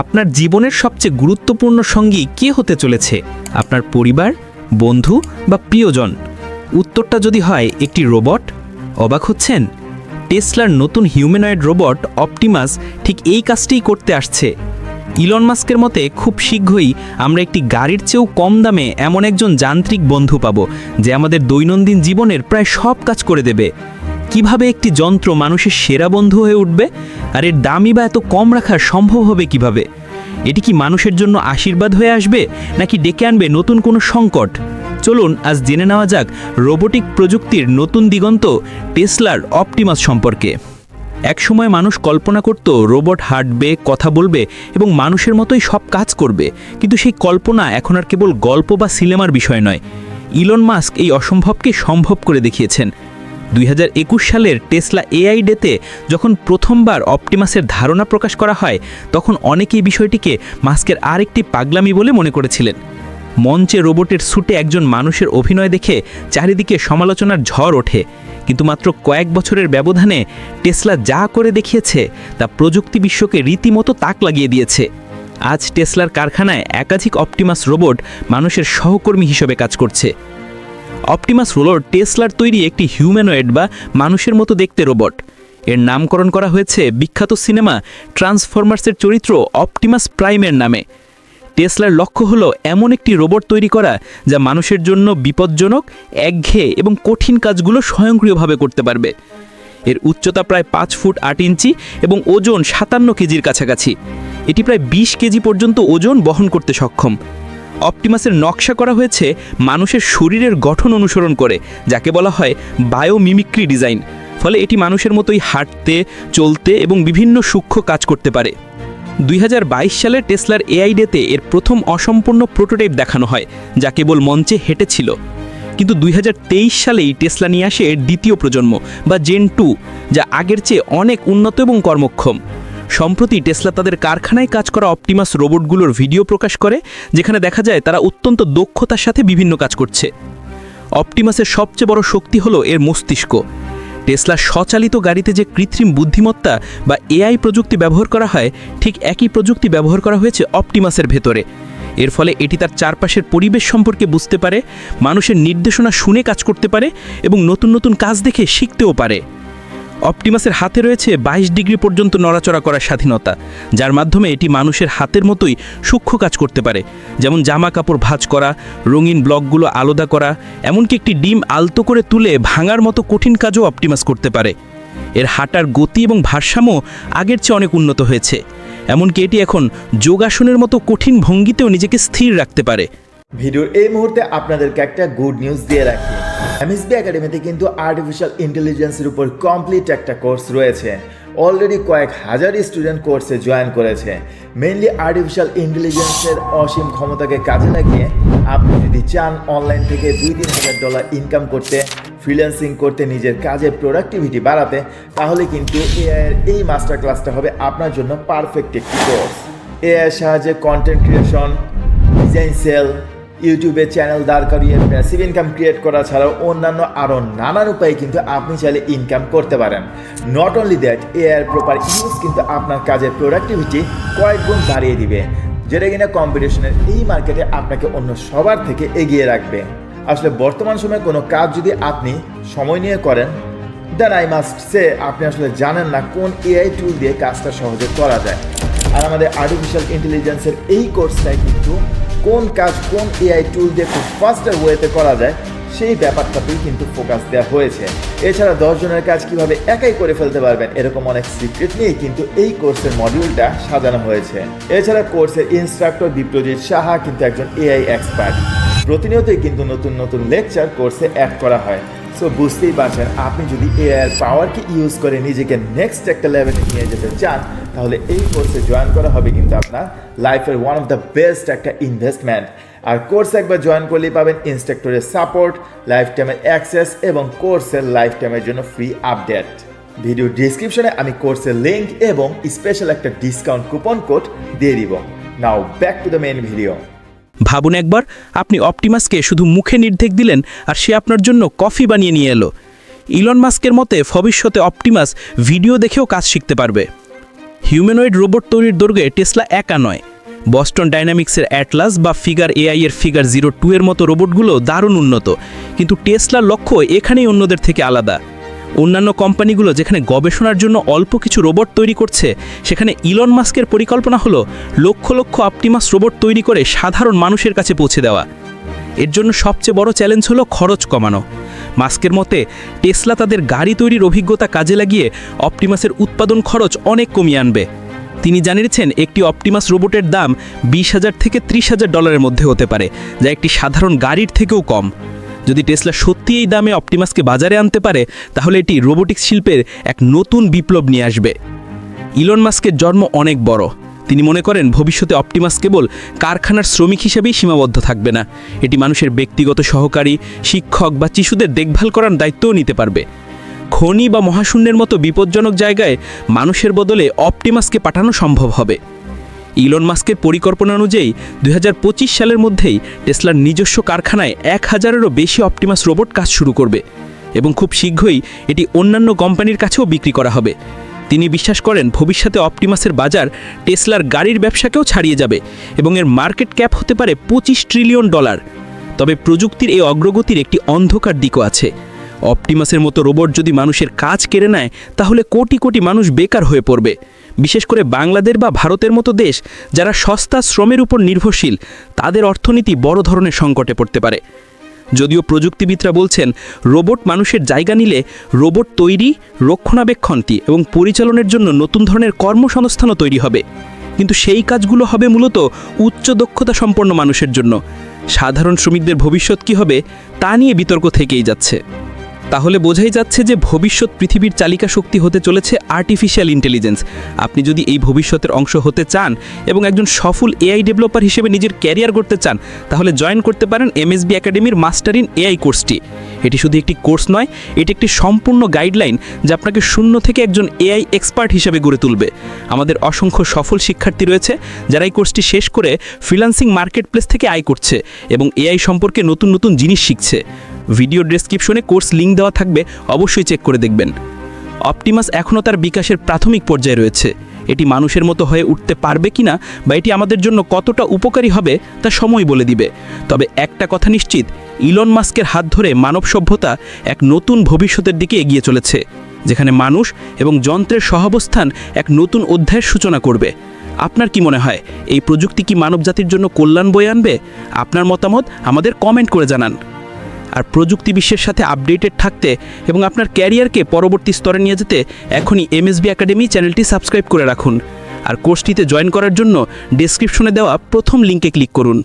আপনার জীবনের সবচেয়ে গুরুত্বপূর্ণ সঙ্গী কে হতে চলেছে? আপনার পরিবার, বন্ধু বা প্রিয়জন? উত্তরটা যদি হয়, একটি রোবট। অবাক হচ্ছেন? টেসলার নতুন হিউম্যানয়েড রোবট অপটিমাস ঠিক এই কাজটিই করতে আসছে। ইলন মাস্কের মতে, খুব শীঘ্রই আমরা একটি গাড়ির চেয়েও কম দামে এমন একজন যান্ত্রিক বন্ধু পাব, যে আমাদের দৈনন্দিন জীবনের প্রায় সব কাজ করে দেবে। কীভাবে একটি যন্ত্র মানুষের সেরা বন্ধু হয়ে উঠবে? আর এর দামই বা এত কম রাখা সম্ভব হবে কীভাবে? এটি কি মানুষের জন্য আশীর্বাদ হয়ে আসবে, নাকি ডেকে আনবে নতুন কোনো সংকট? চলুন, আজ জেনে নেওয়া যাক রোবোটিক প্রযুক্তির নতুন দিগন্ত টেসলার অপটিমাস সম্পর্কে। একসময় মানুষ কল্পনা করত, রোবট হাঁটবে, কথা বলবে এবং মানুষের মতোই সব কাজ করবে। কিন্তু সেই কল্পনা এখন আর কেবল গল্প বা সিনেমার বিষয় নয়। ইলন মাস্ক এই অসম্ভবকে সম্ভব করে দেখিয়েছেন। দুই হাজার একুশ সালের টেসলা এআই ডেতে যখন প্রথমবার অপটিমাসের ধারণা প্রকাশ করা হয়, তখন অনেকেই বিষয়টিকে মাস্কের আরেকটি পাগলামি বলে মনে করেছিলেন। মঞ্চে রোবটের স্যুটে একজন মানুষের অভিনয় দেখে চারিদিকে সমালোচনার ঝড় ওঠে। কিন্তু মাত্র কয়েক বছরের ব্যবধানে টেসলা যা করে দেখিয়েছে, তা প্রযুক্তি বিশ্বকে রীতিমতো তাক লাগিয়ে দিয়েছে। আজ টেসলার কারখানায় একাধিক অপটিমাস রোবট মানুষের সহকর্মী হিসেবে কাজ করছে। অপটিমাস রোলর টেসলার তৈরি একটি হিউম্যানয়েড বা মানুষের মতো দেখতে রোবট। এর নামকরণ করা হয়েছে বিখ্যাত সিনেমা ট্রান্সফরমার্সের চরিত্র অপটিমাস প্রাইমের নামে। টেসলার লক্ষ্য হলো এমন একটি রোবট তৈরি করা যা মানুষের জন্য বিপজ্জনক, একঘেয়ে এবং কঠিন কাজগুলো স্বয়ংক্রিয়ভাবে করতে পারবে। এর উচ্চতা প্রায় পাঁচ ফুট আট ইঞ্চি এবং ওজন সাতান্ন কেজির কাছাকাছি। এটি প্রায় বিশ কেজি পর্যন্ত ওজন বহন করতে সক্ষম। অপটিমাসের নকশা করা হয়েছে মানুষের শরীরের গঠন অনুসরণ করে, যাকে বলা হয় বায়োমিমিক্রি ডিজাইন। ফলে এটি মানুষের মতোই হাঁটতে, চলতে এবং বিভিন্ন সূক্ষ্ম কাজ করতে পারে। দুই হাজার বাইশ সালে টেসলার এআই ডেতে এর প্রথম অসম্পূর্ণ প্রোটোটাইপ দেখানো হয়, যা কেবল মঞ্চে হেঁটেছিল কিন্তু দুই হাজার তেইশ সালেই টেসলা নিয়ে আসে দ্বিতীয় প্রজন্ম, বা জেন টু, যা আগের চেয়ে অনেক উন্নত এবং কর্মক্ষম। সম্প্রতি টেসলা তাদের কারখানায় কাজ করা অপটিমাস রোবটগুলোর ভিডিও প্রকাশ করে, যেখানে দেখা যায় তারা অত্যন্ত দক্ষতার সাথে বিভিন্ন কাজ করছে। অপটিমাসের সবচেয়ে বড় শক্তি হলো এর মস্তিষ্ক। টেসলা স্বচালিত গাড়িতে যে কৃত্রিম বুদ্ধিমত্তা বা এআই প্রযুক্তি ব্যবহার করা হয়, ঠিক একই প্রযুক্তি ব্যবহার করা হয়েছে অপটিমাসের ভেতরে। এর ফলে এটি তার চারপাশের পরিবেশ সম্পর্কে বুঝতে পারে, মানুষের নির্দেশনা শুনে কাজ করতে পারে এবং নতুন নতুন কাজ দেখে শিখতেও পারে। অপটিমাসের হাতে রয়েছে বাইশ ডিগ্রি পর্যন্ত নড়াচড়া করার স্বাধীনতা, যার মাধ্যমে এটি মানুষের হাতের মতোই সূক্ষ্ম কাজ করতে পারে। যেমন জামা কাপড় ভাঁজ করা, রঙিন ব্লকগুলো আলাদা করা, এমনকি একটি ডিম আলতো করে তুলে ভাঙার মতো কঠিন কাজও অপটিমাস করতে পারে। এর হাঁটার গতি এবং ভারসাম্য আগের চেয়ে অনেক উন্নত হয়েছে। এমনকি এটি এখন যোগাসনের মতো কঠিন ভঙ্গিতেও নিজেকে স্থির রাখতে পারে। ভিডিওর এই মুহূর্তে আপনাদেরকে একটা গুড নিউজ দিয়ে রাখি। এমএসবি একাডেমিতে কিন্তু আর্টিফিশিয়াল ইন্টেলিজেন্সের উপর কমপ্লিট একটা কোর্স রয়েছে। অলরেডি কয়েক হাজার স্টুডেন্ট কোর্সে জয়েন করেছে। মেনলি আর্টিফিশিয়াল ইন্টেলিজেন্সের অসীম ক্ষমতাকে কাজে লাগিয়ে আপনি যদি চান অনলাইন থেকে দুই তিন হাজার ডলার ইনকাম করতে ফ্রিল্যান্সিং করতে, নিজের কাজের প্রোডাক্টিভিটি বাড়াতে, তাহলে কিন্তু এআই এর এই মাস্টার ক্লাসটা হবে আপনার জন্য পারফেক্ট একটি কোর্স এআই এর সাহায্যে কন্টেন্ট ক্রিয়েশন ডিজাইন সেল ইউটিউবে চ্যানেল দাঁড় করিয়ে প্যাসিভ ইনকাম ক্রিয়েট করা ছাড়াও অন্যান্য আরও নানান উপায়ে কিন্তু আপনি চাইলে ইনকাম করতে পারেন। Not only that AR proper use কিন্তু আপনার কাজের প্রোডাক্টিভিটি কয়েক গুণ বাড়িয়ে দিবে, যেটা কিনা কম্পিটিশনের এই মার্কেটে আপনাকে অন্য সবার থেকে এগিয়ে রাখবে। আসলে বর্তমান সময়ে কোনো কাজ যদি আপনি সময় নিয়ে করেন দেন আই মাস্ট সে আপনি আসলে জানেন না কোন এআই টুল দিয়ে কাজটা সহজে করা যায়। আর আমাদের আর্টিফিশিয়াল ইন্টেলিজেন্সের এই কোর্সটাই কিন্তু কোন কাজ কোন এআই টুল দিয়ে খুব ফাস্টার ওয়েতে করা যায়, সেই ব্যাপারটাতেই কিন্তু ফোকাস দেওয়া হয়েছে। এছাড়া দশজনের কাজ কীভাবে একাই করে ফেলতে পারবেন, এরকম অনেক সিক্রেট নিয়ে কিন্তু এই কোর্সের মডিউলটা সাজানো হয়েছে। এছাড়া কোর্সের ইনস্ট্রাক্টর বিপ্রজিৎ সাহা কিন্তু একজন এআই এক্সপার্ট প্রতিনিয়তই কিন্তু নতুন নতুন লেকচার কোর্সে অ্যাড করা হয়। সো বুঝতেই পারছেন, আপনি যদি এআই এর পাওয়ারকে ইউজ করে নিজেকে নেক্সট একটা লেভেলে নিয়ে যেতে চান, তাহলে এই কোর্সে জয়েন করা হবে কিন্তু আপনার লাইফের ওয়ান অফ দ্য বেস্ট একটা ইনভেস্টমেন্ট আর কোর্স একবার জয়েন করলেই পাবেন ইনস্ট্রাক্টরের সাপোর্ট লাইফ টাইমের অ্যাক্সেস এবং কোর্সের লাইফ টাইমের জন্য ফ্রি আপডেট ভিডিও ডিসক্রিপশনে আমি কোর্সের লিঙ্ক এবং স্পেশাল একটা ডিসকাউন্ট কুপন কোড দিয়ে দিব. Now back to the main video ভাবুন একবার, আপনি অপটিমাসকে শুধু মুখে নির্দেশ দিলেন আর সে আপনার জন্য কফি বানিয়ে নিয়ে এলো। ইলন মাস্কের মতে, ভবিষ্যতে অপটিমাস ভিডিও দেখেও কাজ শিখতে পারবে। হিউম্যানয়েড রোবট তৈরির দৈর্ঘ্যে টেসলা একা নয়। বস্টন ডাইনামিক্সের অ্যাটলাস বা ফিগার এআই এর ফিগার জিরো টু এর মতো রোবটগুলো দারুণ উন্নত। কিন্তু টেসলার লক্ষ্য এখানেই অন্যদের থেকে আলাদা। অন্যান্য কোম্পানিগুলো যেখানে গবেষণার জন্য অল্প কিছু রোবট তৈরি করছে, সেখানে ইলন মাস্কের পরিকল্পনা হলো লক্ষ লক্ষ অপটিমাস রোবট তৈরি করে সাধারণ মানুষের কাছে পৌঁছে দেওয়া। এর জন্য সবচেয়ে বড় চ্যালেঞ্জ হলো খরচ কমানো। মাস্কের মতে, টেসলা তাদের গাড়ি তৈরির অভিজ্ঞতা কাজে লাগিয়ে অপটিমাসের উৎপাদন খরচ অনেক কমিয়ে আনবে। তিনি জানিয়েছেন, একটি অপটিমাস রোবটের দাম বিশ হাজার থেকে ত্রিশ হাজার ডলারের মধ্যে হতে পারে, যা একটি সাধারণ গাড়ির থেকেও কম। যদি টেসলা সত্যি এই দামে অপটিমাসকে বাজারে আনতে পারে, তাহলে এটি রোবোটিক্স শিল্পের এক নতুন বিপ্লব নিয়ে আসবে। ইলন মাস্কের জন্ম অনেক বড়। তিনি মনে করেন, ভবিষ্যতে অপটিমাস কেবল কারখানার শ্রমিক হিসেবেই সীমাবদ্ধ থাকবে না। এটি মানুষের ব্যক্তিগত সহকারী, শিক্ষক বা শিশুদের দেখভাল করার দায়িত্বও নিতে পারবে। খনি বা মহাশূন্যের মতো বিপজ্জনক জায়গায় মানুষের বদলে অপটিমাসকে পাঠানো সম্ভব হবে। ইলন মাস্কের পরিকল্পনা অনুযায়ী দু হাজার পঁচিশ সালের মধ্যেই টেসলার নিজস্ব কারখানায় এক হাজারেরও বেশি অপটিমাস রোবট কাজ শুরু করবে এবং খুব শীঘ্রই এটি অন্যান্য কোম্পানির কাছেও বিক্রি করা হবে। তিনি বিশ্বাস করেন ভবিষ্যতে অপটিমাসের বাজার টেসলার গাড়ির ব্যবসাকেও ছাড়িয়ে যাবে এবং এর মার্কেট ক্যাপ হতে পারে পঁচিশ ট্রিলিয়ন ডলার। তবে প্রযুক্তির এই অগ্রগতির একটি অন্ধকার দিকও আছে। অপটিমাসের মতো রোবট যদি মানুষের কাজ কেড়ে নেয়, তাহলে কোটি কোটি মানুষ বেকার হয়ে পড়বে। বিশেষ করে বাংলাদেশ বা ভারতের মতো দেশ যারা সস্তা শ্রমের উপর নির্ভরশীল, তাদের অর্থনীতি বড় ধরনের সংকটে পড়তে পারে। যদিও প্রযুক্তিবিদরা বলছেন, রোবট মানুষের জায়গা নিলে রোবট তৈরি, রক্ষণাবেক্ষণটি এবং পরিচালনের জন্য নতুন ধরনের কর্মসংস্থানও তৈরি হবে। কিন্তু সেই কাজগুলো হবে মূলত উচ্চ দক্ষতা সম্পন্ন মানুষের জন্য। সাধারণ শ্রমিকদের ভবিষ্যৎ কী হবে, তা নিয়ে বিতর্ক থেকেই যাচ্ছে। তাহলে বোঝাই যাচ্ছে যে ভবিষ্যৎ পৃথিবীর চালিকা শক্তি হতে চলেছে আর্টিফিশিয়াল ইন্টেলিজেন্স আপনি যদি এই ভবিষ্যতের অংশ হতে চান এবং একজন সফল এআই ডেভেলপার হিসেবে নিজের ক্যারিয়ার করতে চান, তাহলে জয়েন করতে পারেন এমএসবি একাডেমির মাস্টার ইন এআই কোর্সটি এটি শুধু একটি কোর্স নয়, এটি একটি সম্পূর্ণ গাইডলাইন যা আপনাকে শূন্য থেকে একজন এআই এক্সপার্ট হিসেবে গড়ে তুলবে। আমাদের অসংখ্য সফল শিক্ষার্থী রয়েছে, যারা এই কোর্সটি শেষ করে ফ্রিলান্সিং মার্কেট প্লেস থেকে আয় করছে এবং এআই সম্পর্কে নতুন নতুন জিনিস শিখছে। ভিডিও ডেসক্রিপশনে কোর্স লিঙ্ক দেওয়া থাকবে, অবশ্যই চেক করে দেখবেন। অপটিমাস এখনও তার বিকাশের প্রাথমিক পর্যায়ে রয়েছে। এটি মানুষের মতো হয়ে উঠতে পারবে কিনা বা এটি আমাদের জন্য কতটা উপকারী হবে, তা সময় বলে দিবে। তবে একটা কথা নিশ্চিত, ইলন মাস্কের হাত ধরে মানব সভ্যতা এক নতুন ভবিষ্যতের দিকে এগিয়ে চলেছে, যেখানে মানুষ এবং যন্ত্রের সহাবস্থান এক নতুন অধ্যায়ের সূচনা করবে। আপনার কি মনে হয়, এই প্রযুক্তি কি মানবজাতির জন্য কল্যাণ বয়ে আনবে? আপনার মতামত আমাদের কমেন্ট করে জানান। আর প্রযুক্তি বিশ্বের সাথে আপডেটেড থাকতে এবং আপনার ক্যারিয়ারকে পরবর্তী স্তরে নিয়ে যেতে এখনই এমএসবি একাডেমি চ্যানেলটি সাবস্ক্রাইব করে রাখুন। আর কোর্সটিতে জয়েন করার জন্য ডেসক্রিপশনে দেওয়া প্রথম লিঙ্কে ক্লিক করুন।